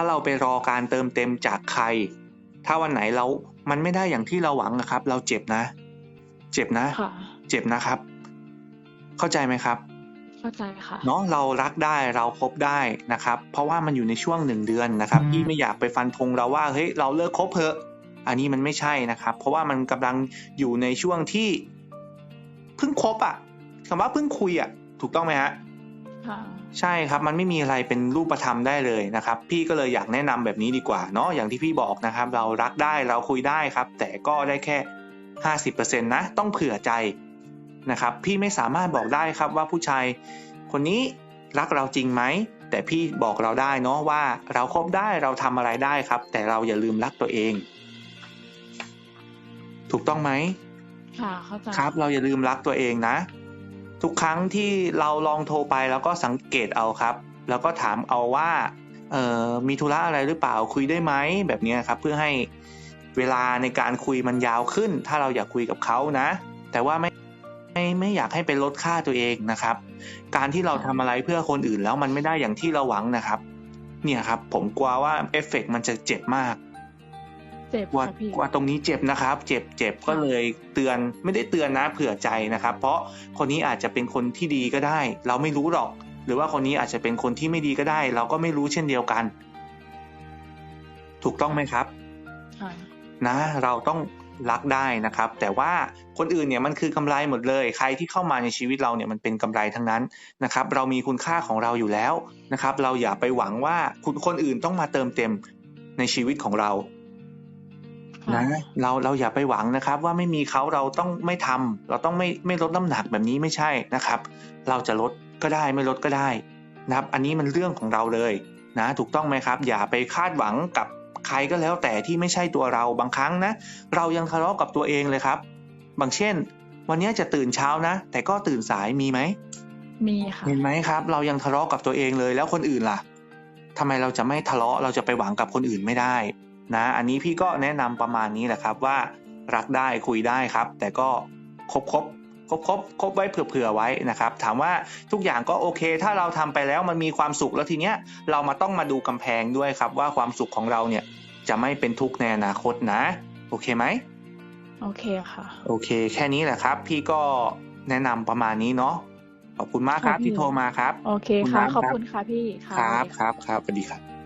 ถ้าเราไปรอการเติมเต็มจากใคร ถ้าวันไหนเรา มันไม่ได้อย่างที่เราหวังนะครับ เราเจ็บนะ เจ็บนะค่ะเจ็บนะครับ เข้าใจไหมครับ เข้าใจค่ะ เนาะเรารักได้เราคบได้นะครับ เพราะว่ามันอยู่ในช่วงหนึ่งเดือนนะครับพี่ไม่อยากไปฟันธงเราว่าเฮ้ยเราเลิกคบเถอะ อันนี้มันไม่ใช่นะครับ เพราะว่ามันกำลังอยู่ในช่วงที่เพิ่งคบอะคำว่าเพิ่งคุยอะถูกต้องไหมฮะค่ะ ใช่ครับมันไม่มีอะไรเป็นรูปธรรมได้เลยนะครับ พี่ก็เลยอยากแนะนำแบบนี้ดีกว่าเนาะอย่างที่พี่บอกนะครับ เรารักได้เราคุยได้ครับ แต่ก็ได้แค่ห้าสิบเปอร์เซ็นต์นะต้องเผื่อใจนะครับ พี่ไม่สามารถบอกได้ครับว่าผู้ชายคนนี้รักเราจริงไหมแต่พี่บอกเราได้เนาะว่าเราคบได้เราทำอะไรได้ครับ แต่เราอย่าลืมรักตัวเอง ถูกต้องไหมค่ะเข้าใจครับ เราอย่าลืมรักตัวเองนะ ทุกครั้งที่เราลองโทรไปแล้วก็สังเกตเอาครับ แล้วก็ถามเอาว่าเออมีธุระอะไรหรือเปล่าคุยได้ไหมแบบนี้ครับ เพื่อให้เวลาในการคุยมันยาวขึ้น ถ้าเราอยากคุยกับเขานะ แต่ว่าไม่ไม่ไม่อยากให้ไปลดค่าตัวเองนะครับ การที่เราทำอะไรเพื่อคนอื่นแล้วมันไม่ได้อย่างที่เราหวังนะครับ เนี่ยครับ ผมกลัวว่าเอฟเฟกต์มันจะเจ็บมาก เจ็บกว่าค่ะพี่กว่าตรงนี้เจ็บนะครับ เจ็บเจ็บก็เลยเตือนไม่ได้เตือนนะเผื่อใจนะครับ เพราะคนนี้อาจจะเป็นคนที่ดีก็ได้ เราไม่รู้หรอก หรือว่าคนนี้อาจจะเป็นคนที่ไม่ดีก็ได้ เราก็ไม่รู้เช่นเดียวกัน ถูกต้องไหมครับค่ะนะ เราต้องรักได้นะครับ แต่ว่าคนอื่นเนี่ยมันคือกำไรหมดเลย ใครที่เข้ามาในชีวิตเราเนี่ยมันเป็นกำไรทั้งนั้นนะครับ เรามีคุณค่าของเราอยู่แล้วนะครับ เราอย่าไปหวังว่าคุณคนอื่นต้องมาเติมเต็มในชีวิตของเราค่ะ นะเราเราอย่าไปหวังนะครับว่าไม่มีเขาเราต้องไม่ทำเราต้องไม่ไม่ลดน้ำหนักแบบนี้ไม่ใช่นะครับ เราจะลดก็ได้ไม่ลดก็ได้นะครับ อันนี้มันเรื่องของเราเลยนะถูกต้องไหมครับ อย่าไปคาดหวังกับใครก็แล้วแต่ที่ไม่ใช่ตัวเราบางครั้งนะ เรายังทะเลาะกับตัวเองเลยครับ บางเช่น วันนี้จะตื่นเช้านะ แต่ก็ตื่นสายมีไหมมีค่ะเห็นไหมครับ เรายังทะเลาะกับตัวเองเลยแล้วคนอื่นล่ะทำไมเราจะไม่ทะเลาะเราจะไปหวังกับคนอื่นไม่ได้ นะอันนี้พี่ก็แนะนำประมาณนี้แหละครับว่ารักได้คุยได้ครับ แต่ก็คบคบคบคบคบไว้เผื่อๆไว้นะครับ ถามว่าทุกอย่างก็โอเค ถ้าเราทำไปแล้วมันมีความสุขแล้วทีเนี้ยเรามาต้องมาดูกำแพงด้วยครับ ว่าความสุขของเราเนี่ยจะไม่เป็นทุกข์ในอนาคตนะ โอเคไหมโอเคค่ะ โอเค แค่นี้แหละครับ พี่ก็แนะนำประมาณนี้เนาะขอบคุณมากครับค่ะพี่ที่โทรมาครับ โอเคขอบคุณค่ะมากขอบครับคุณค่ะพี่ค่ะครับสวัสดีครับครับสวัสดีครับ